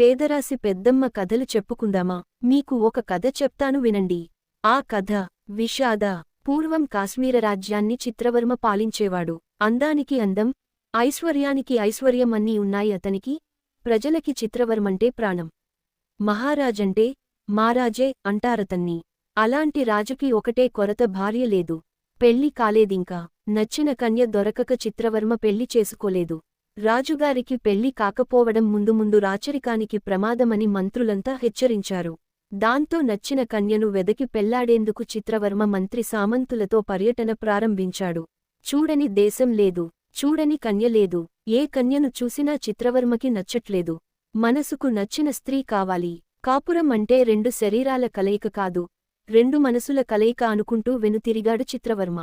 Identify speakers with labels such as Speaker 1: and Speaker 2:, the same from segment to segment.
Speaker 1: పేదరాసి పెద్దమ్మ కథలు చెప్పుకుందామా? మీకు ఒక కథ చెప్తాను వినండి. ఆ కథ విషాద పూర్వం కాశ్మీర రాజ్యాన్ని చిత్రవర్మ పాలించేవాడు. అందానికి అందం ఐశ్వర్యానికి ఐశ్వర్యం అన్నీ ఉన్నాయి అతనికి ప్రజలకి చిత్రవర్మంటే ప్రాణం. మహారాజంటే మారాజే అంటారతన్ని. అలాంటి రాజుకి ఒకటే కొరత భార్య లేదు. పెళ్ళి కాలేదింకా. నచ్చిన కన్య దొరకక చిత్రవర్మ పెళ్ళి చేసుకోలేదు. రాజుగారికి పెళ్ళి కాకపోవడం ముందు ముందు రాచరికానికి ప్రమాదమని మంత్రులంతా హెచ్చరించారు. దాంతో నచ్చిన కన్యను వెదకి పెళ్ళాడేందుకు చిత్రవర్మ మంత్రి సామంతులతో పర్యటన ప్రారంభించాడు. చూడని దేశం లేదు చూడని కన్య లేదు ఏ కన్యను చూసినా చిత్రవర్మకి నచ్చట్లేదు. మనసుకు నచ్చిన స్త్రీ కావాలి. కాపురం అంటే రెండు శరీరాల కలయిక కాదు రెండు మనసుల కలయిక అనుకుంటూ వెనుతిరిగాడు చిత్రవర్మ.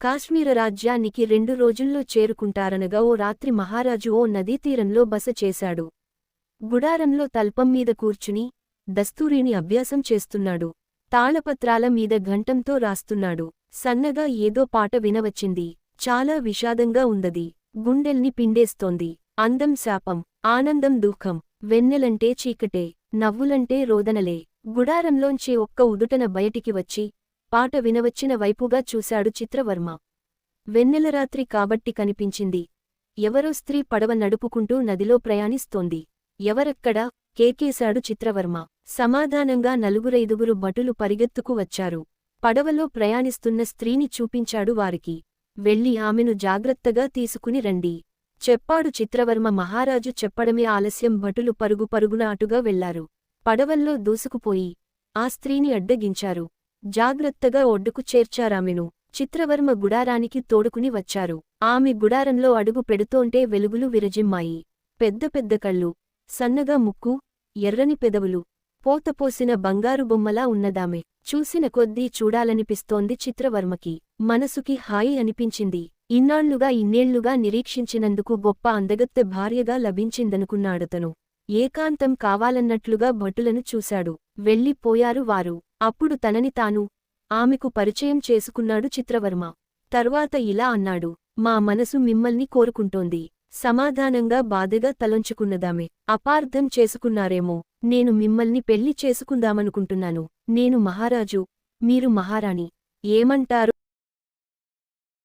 Speaker 1: కాశ్మీర రాజ్యానికి రెండు రోజుల్లో చేరుకుంటారనగా ఓ రాత్రి మహారాజు ఓ నదీతీరంలో బస చేశాడు. గుడారంలో తల్పం మీద కూర్చుని దస్తూరిని అభ్యాసం చేస్తున్నాడు. తాళపత్రాల మీద ఘంటంతో రాస్తున్నాడు. సన్నగా ఏదో పాట వినవచ్చింది. చాలా విషాదంగా ఉందది. గుండెల్ని పిండేస్తోంది. అందం శాపం. ఆనందం దుఃఖం. వెన్నెలంటే చీకటే. నవ్వులంటే రోదనలే. గుడారంలోంచి ఒక్క ఉదుటన బయటికి వచ్చి పాట వినవచ్చిన వైపుగా చూశాడు చిత్రవర్మ. వెన్నెలరాత్రి కాబట్టి కనిపించింది. ఎవరో స్త్రీ పడవ నడుపుకుంటూ నదిలో ప్రయాణిస్తోంది. ఎవరక్కడా? కేకేశాడు చిత్రవర్మ. సమాధానంగా నలుగురైదుగురు భటులు పరిగెత్తుకు వచ్చారు. పడవలో ప్రయాణిస్తున్న స్త్రీని చూపించాడు వారికి. వెళ్ళి ఆమెను జాగ్రత్తగా తీసుకుని రండి. చెప్పాడు చిత్రవర్మ. మహారాజు చెప్పడమే ఆలస్యం. భటులు పరుగు పరుగున అటుగా వెళ్ళారు. పడవల్లో దూసుకుపోయి ఆ స్త్రీని అడ్డగించారు. జాగ్రత్తగా ఒడ్డుకు చేర్చారామెను చిత్రవర్మ గుడారానికి తోడుకుని వచ్చారు. ఆమె గుడారంలో అడుగు పెడుతోంటే వెలుగులు విరజిమ్మాయి. పెద్ద పెద్ద కళ్ళు సన్నగా ముక్కు ఎర్రని పెదవులు పోతపోసిన బంగారు బొమ్మలా ఉన్నదామె. చూసిన కొద్దీ చూడాలనిపిస్తోంది చిత్రవర్మకి. మనసుకి హాయి అనిపించింది. ఇన్నాళ్ళుగా ఇన్నేళ్ళుగా నిరీక్షించినందుకు గొప్ప అందగత్తె భార్యగా లభించిందనుకున్నాడతను. ఏకాంతం కావాలన్నట్లుగా భటులను చూశాడు. వెళ్ళిపోయారు వారు. అప్పుడు తనని తాను ఆమెకు పరిచయం చేసుకున్నాడు చిత్రవర్మ. తర్వాత ఇలా అన్నాడు. మా మనసు మిమ్మల్ని కోరుకుంటోంది. సమాధానంగా బాధగా తలంచుకున్నదామె. అపార్థం చేసుకున్నారేమో. నేను మిమ్మల్ని పెళ్ళి చేసుకుందామనుకుంటున్నాను. నేను మహారాజు. మీరు మహారాణి. ఏమంటారు?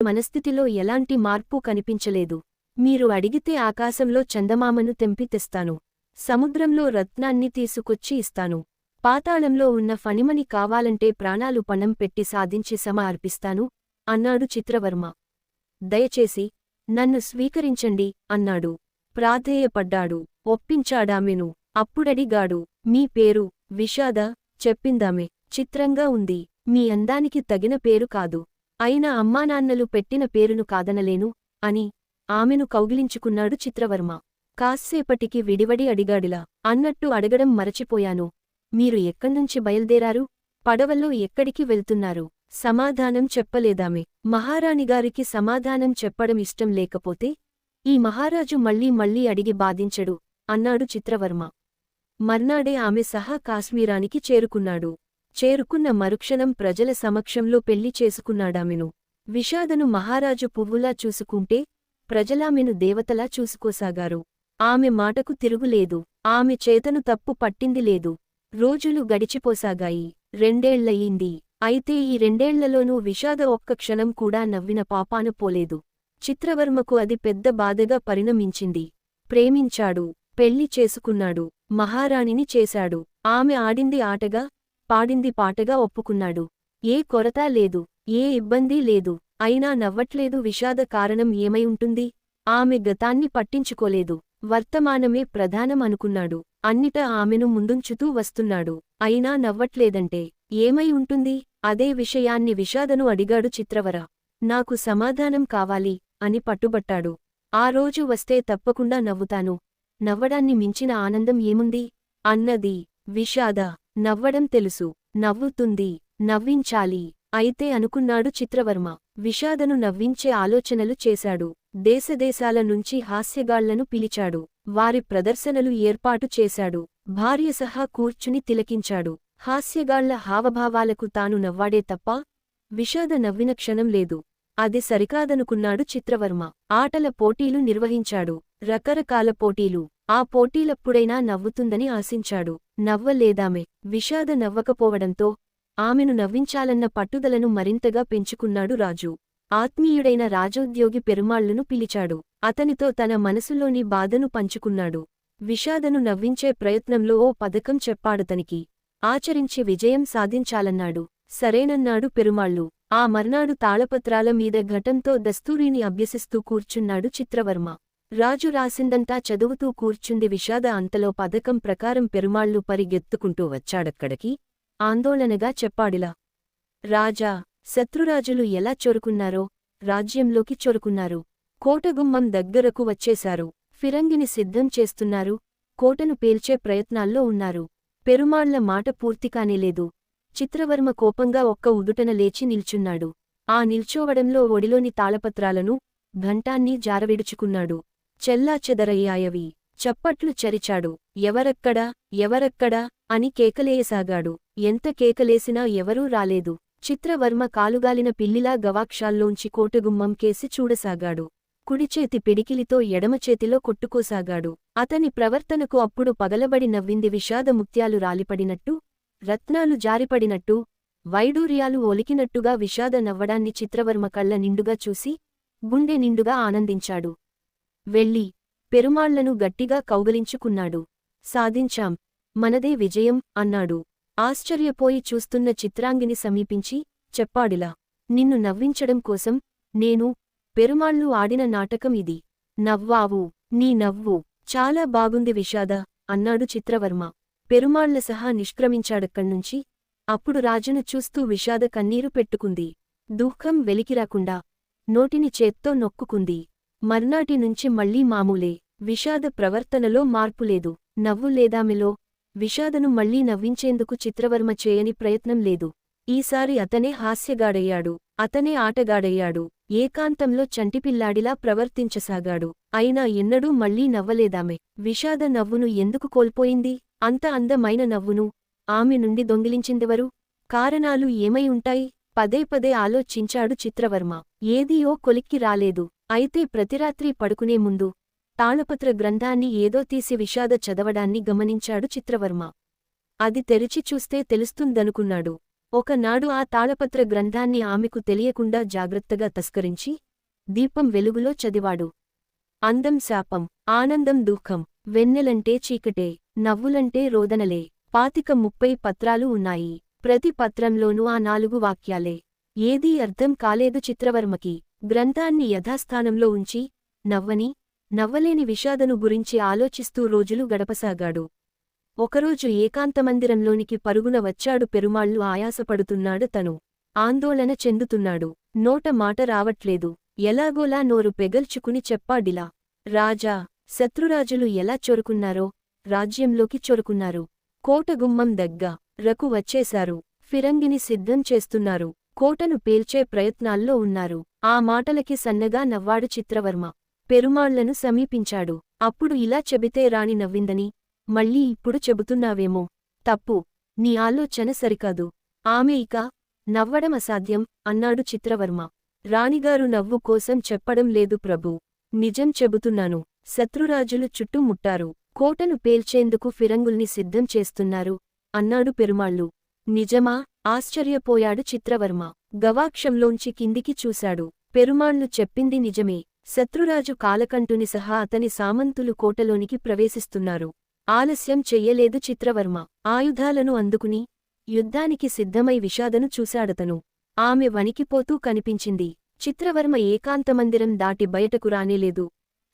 Speaker 1: మనస్థితిలో ఎలాంటి మార్పు కనిపించలేదు. మీరు అడిగితే ఆకాశంలో చందమామను తెంపి తెస్తాను. సముద్రంలో రత్నాన్ని తీసుకొచ్చి ఇస్తాను. పాతాళంలో ఉన్న ఫణిమని కావాలంటే ప్రాణాలు పణం పెట్టి సాధించి సమ అర్పిస్తాను అన్నాడు చిత్రవర్మ. దయచేసి నన్ను స్వీకరించండి అన్నాడు. ప్రాధేయపడ్డాడు. ఒప్పించాడామెను. అప్పుడడిగాడు. మీ పేరు విషాద చెప్పిందామె. చిత్రంగా ఉంది. మీ అందానికి తగిన పేరు కాదు. అయినా అమ్మానాన్నలు పెట్టిన పేరును కాదనలేను అని ఆమెను కౌగిలించుకున్నాడు చిత్రవర్మ. కాస్సేపటికి విడివడి అడిగాడిలా. అన్నట్టు అడగడం మరచిపోయాను. మీరు ఎక్కడ్నుంచి బయల్దేరారు? పడవల్లో ఎక్కడికి వెళ్తున్నారు? సమాధానం చెప్పలేదామె. మహారాణిగారికి సమాధానం చెప్పడం ఇష్టం లేకపోతే? ఈ మహారాజు మళ్ళీ మళ్ళీ అడిగి బాధించడు అన్నాడు చిత్రవర్మ. మర్నాడే ఆమె సహా కాశ్మీరానికి చేరుకున్నాడు. చేరుకున్న మరుక్షణం ప్రజల సమక్షంలో పెళ్ళి చేసుకున్నాడామెను. విషాదను మహారాజు పువ్వులా చూసుకుంటే ప్రజలామెను దేవతలా చూసుకోసాగారు. ఆమె మాటకు తిరుగులేదు. ఆమె చేతను తప్పు పట్టింది లేదు. రోజులు గడిచిపోసాగాయి. రెండేళ్ళయింది అయితే ఈ రెండేళ్ళలోనూ విషాద ఒక్క క్షణం కూడా నవ్విన పాపాన పోలేదు. చిత్రవర్మకు అది పెద్ద బాధగా పరిణమించింది. ప్రేమించాడు. పెళ్ళి చేసుకున్నాడు. మహారాణిని చేశాడు. ఆమె ఆడింది ఆటగా పాడింది పాటగా ఒప్పుకున్నాడు. ఏ కొరత లేదు. ఏ ఇబ్బంది లేదు. అయినా నవ్వట్లేదు. విషాద కారణం ఏమై ఉంటుంది? ఆమె గతాన్ని పట్టించుకోలేదు. వర్తమానమే ప్రధానం అనుకున్నాడు అన్నిట ఆమెను ముందుంచుతూ వస్తున్నాడు. అయినా నవ్వట్లేదంటే ఏమై ఉంటుంది? అదే విషయాన్ని విషాదను అడిగాడు చిత్రవర. నాకు సమాధానం కావాలి అని పట్టుబట్టాడు. ఆ రోజు వస్తే తప్పకుండా నవ్వుతాను. నవ్వడాన్ని మించిన ఆనందం ఏముంది? అన్నది విషాద. నవ్వడం తెలుసు. నవ్వుతుంది. నవ్వించాలి. అయితే అనుకున్నాడు చిత్రవర్మ. విషాదను నవ్వించే ఆలోచనలు చేశాడు. దేశదేశాల నుంచి హాస్యగాళ్ళను పిలిచాడు. వారి ప్రదర్శనలు ఏర్పాటు చేశాడు. భార్య సహా కూర్చుని తిలకించాడు. హాస్యగాళ్ళ హావభావాలకు తాను నవ్వాడే తప్ప విషాద నవ్విన క్షణం లేదు. అది సరికాదనుకున్నాడు చిత్రవర్మ. ఆటల పోటీలు నిర్వహించాడు. రకరకాల పోటీలు. ఆ పోటీలప్పుడైనా నవ్వుతుందని ఆశించాడు. నవ్వలేదామె. విషాద నవ్వకపోవడంతో ఆమెను నవ్వించాలన్న పట్టుదలను మరింతగా పెంచుకున్నాడు రాజు. ఆత్మీయుడైన రాజోద్యోగి పెరుమాళ్ళను పిలిచాడు. అతనితో తన మనసులోని బాధను పంచుకున్నాడు. విషాదను నవ్వించే ప్రయత్నంలో ఓ పథకం చెప్పాడతనికి. ఆచరించి విజయం సాధించాలన్నాడు. సరేనన్నాడు పెరుమాళ్ళు. ఆ మర్నాడు తాళపత్రాల మీద ఘటంతో దస్తూరిని అభ్యసిస్తూ కూర్చున్నాడు చిత్రవర్మ. రాజు రాసిందంతా చదువుతూ కూర్చుంది విషాద అంతలో పథకం ప్రకారం పెరుమాళ్ళు పరిగెత్తుకుంటూ వచ్చాడక్కడికి. ఆందోళనగా చెప్పాడిలా. రాజా శత్రురాజులు ఎలా చొరుకున్నారో రాజ్యంలోకి చొరుకున్నారు. కోటగుమ్మం దగ్గరకు వచ్చేశారు. ఫిరంగిని సిద్ధం చేస్తున్నారు. కోటను పేల్చే ప్రయత్నాల్లో ఉన్నారు. పెరుమాళ్ళ మాట పూర్తికానేలేదు చిత్రవర్మ కోపంగా ఒక్క ఉదుటన లేచి నిల్చున్నాడు. ఆ నిల్చోవడంలో ఒడిలోని తాళపత్రాలను ఘంటాన్ని జారవిడుచుకున్నాడు. చెల్లాచెదరయ్యాయవి చప్పట్లు చరిచాడు. ఎవరక్కడా ఎవరక్కడా అని కేకలేయసాగాడు. ఎంత కేకలేసినా ఎవరూ రాలేదు. చిత్రవర్మ కాలుగాలిన పిల్లిలా గవాక్షాల్లోంచి కోటగుమ్మం కేసి చూడసాగాడు. కుడిచేతి పిడికిలితో ఎడమచేతిలో కొట్టుకోసాగాడు. అతని ప్రవర్తనకు అప్పుడు పగలబడి నవ్వింది విషాద ముత్యాలు రాలిపడినట్టు రత్నాలు జారిపడినట్టు వైడూర్యాలు ఒలికినట్టుగా విషాద నవ్వడాన్ని చిత్రవర్మ కళ్ళ నిండుగా చూసి గుండె నిండుగా ఆనందించాడు. వెళ్ళి పెరుమాళ్ళను గట్టిగా కౌగలించుకున్నాడు. సాధించాం మనదే విజయం అన్నాడు. ఆశ్చర్యపోయి చూస్తున్న చిత్రాంగిని సమీపించి చెప్పాడిలా నిన్ను నవ్వించడం కోసం నేను పెరుమాళ్ళు ఆడిన నాటకం ఇది. నవ్వావు నీ నవ్వు. చాలా బాగుంది విషాద అన్నాడు చిత్రవర్మ. పెరుమాళ్ళ సహా నిష్క్రమించాడక్కడ్నుంచి అప్పుడు రాజును చూస్తూ విషాద కన్నీరు పెట్టుకుంది. దుఃఖం వెలికిరాకుండా నోటిని చేత్తో నొక్కుకుంది. మర్నాటి నుంచి మళ్ళీ మామూలే. విషాద ప్రవర్తనలో మార్పులేదు. నవ్వు లేదామెలో విషాదను మళ్ళీ నవ్వించేందుకు చిత్రవర్మ చేయని ప్రయత్నం లేదు. ఈసారి అతనే హాస్యగాడయ్యాడు. అతనే ఆటగాడయ్యాడు. ఏకాంతంలో చంటిపిల్లాడిలా ప్రవర్తించసాగాడు. అయినా ఎన్నడూ మళ్ళీ నవ్వలేదామె. విషాద నవ్వును ఎందుకు కోల్పోయింది? అంత అందమైన నవ్వును ఆమె నుండి దొంగిలించిందెవరు? కారణాలు ఏమై ఉంటాయి? పదే పదే ఆలోచించాడు చిత్రవర్మ. ఏదీయో కొలిక్కి రాలేదు. అయితే ప్రతిరాత్రి పడుకునే ముందు తాళపత్ర గ్రంథాన్ని ఏదో తీసి విషాద చదవడాన్ని గమనించాడు చిత్రవర్మ. అది తెరిచి చూస్తే తెలుస్తుందనుకున్నాడు. ఒకనాడు ఆ తాళపత్ర గ్రంథాన్ని ఆమెకు తెలియకుండా జాగ్రత్తగా తస్కరించి దీపం వెలుగులో చదివాడు. అందం శాపం ఆనందం దుఃఖం వెన్నెలంటే చీకటే నవ్వులంటే రోదనలే పాతిక ముప్పై పత్రాలు ఉన్నాయి. ప్రతి పత్రంలోనూ ఆ నాలుగు వాక్యాలే. ఏదీ అర్థం కాలేదు చిత్రవర్మకి. గ్రంథాన్ని యథాస్థానంలో ఉంచి నవ్వని నవ్వలేని విషాదను గురించి ఆలోచిస్తూ రోజులు గడపసాగాడు. ఒకరోజు ఏకాంతమందిరంలోనికి పరుగున వచ్చాడు పెరుమాళ్ళు ఆయాసపడుతున్నాడు తను. ఆందోళన చెందుతున్నాడు. నోట మాట రావట్లేదు. ఎలాగోలా నోరు పెగల్చుకుని చెప్పాడిలా. రాజా శత్రురాజులు ఎలా చొరుకున్నారో? రాజ్యంలోకి చొరుకున్నారు. కోటగుమ్మం దగ్గ. రకు వచ్చేశారు. ఫిరంగిని సిద్ధం చేస్తున్నారు. కోటను పేల్చే ప్రయత్నాల్లో ఉన్నారు. ఆ మాటలకి సన్నగా నవ్వాడు చిత్రవర్మ. పెరుమాళ్ళను సమీపించాడు. అప్పుడు ఇలా చెబితే రాణి నవ్విందని మళ్ళీ ఇప్పుడు చెబుతున్నావేమో. తప్పు నీ ఆలోచన సరికాదు. ఆమె ఇక నవ్వడం అసాధ్యం అన్నాడు చిత్రవర్మ. రాణిగారు నవ్వు కోసం చెప్పడం లేదు ప్రభూ. నిజం చెబుతున్నాను శత్రురాజులు చుట్టుముట్టారు కోటను పేల్చేందుకు ఫిరంగుల్ని సిద్ధం చేస్తున్నారు అన్నాడు పెరుమాళ్ళు. నిజమా? ఆశ్చర్యపోయాడు చిత్రవర్మ. గవాక్షంలోంచి కిందికి చూశాడు. పెరుమాళ్ళు చెప్పింది నిజమే. శత్రురాజు కాలకంటుని సహా అతని సామంతులు కోటలోనికి ప్రవేశిస్తున్నారు. ఆలస్యం చెయ్యలేదు చిత్రవర్మ. ఆయుధాలను అందుకుని యుద్ధానికి సిద్ధమై విషాదను చూశాడతను. ఆమె వణికిపోతూ కనిపించింది. చిత్రవర్మ ఏకాంతమందిరం దాటి బయటకు రానేలేదు.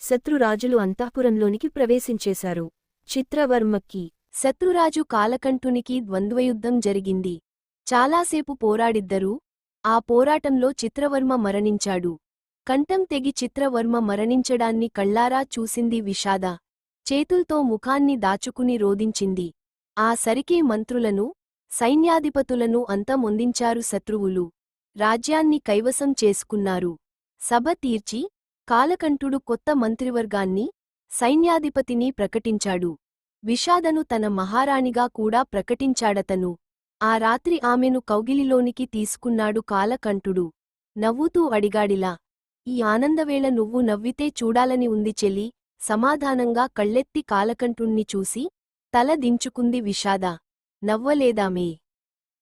Speaker 1: శత్రురాజులు అంతఃపురంలోనికి ప్రవేశించేశారు. చిత్రవర్మకి
Speaker 2: శత్రురాజు కాలకంఠునికి ద్వంద్వయుద్ధం జరిగింది. చాలాసేపు పోరాడిద్దరూ ఆ పోరాటంలో చిత్రవర్మ మరణించాడు. కంఠం తెగి చిత్రవర్మ మరణించడాన్ని కళ్ళారా చూసింది విషాద. చేతుల్తో ముఖాన్ని దాచుకుని రోదించింది ఆ సరికే మంత్రులను సైన్యాధిపతులను అంతమొందించారు శత్రువులు. రాజ్యాన్ని కైవసం చేసుకున్నారు. సభ తీర్చి కాలకంఠుడు కొత్త మంత్రివర్గాన్ని సైన్యాధిపతిని ప్రకటించాడు. విషాదను తన మహారాణిగా కూడా ప్రకటించాడతను. ఆ రాత్రి ఆమెను కౌగిలిలోనికి తీసుకున్నాడు కాలకంఠుడు. నవ్వుతూ అడిగాడిలా ఈ ఆనందవేళ నువ్వు నవ్వితే చూడాలని ఉంది చెలి సమాధానంగా కళ్ళెత్తి కాలకంఠుణ్ణి చూసి తల దించుకుంది విషాద. నవ్వలేదామే.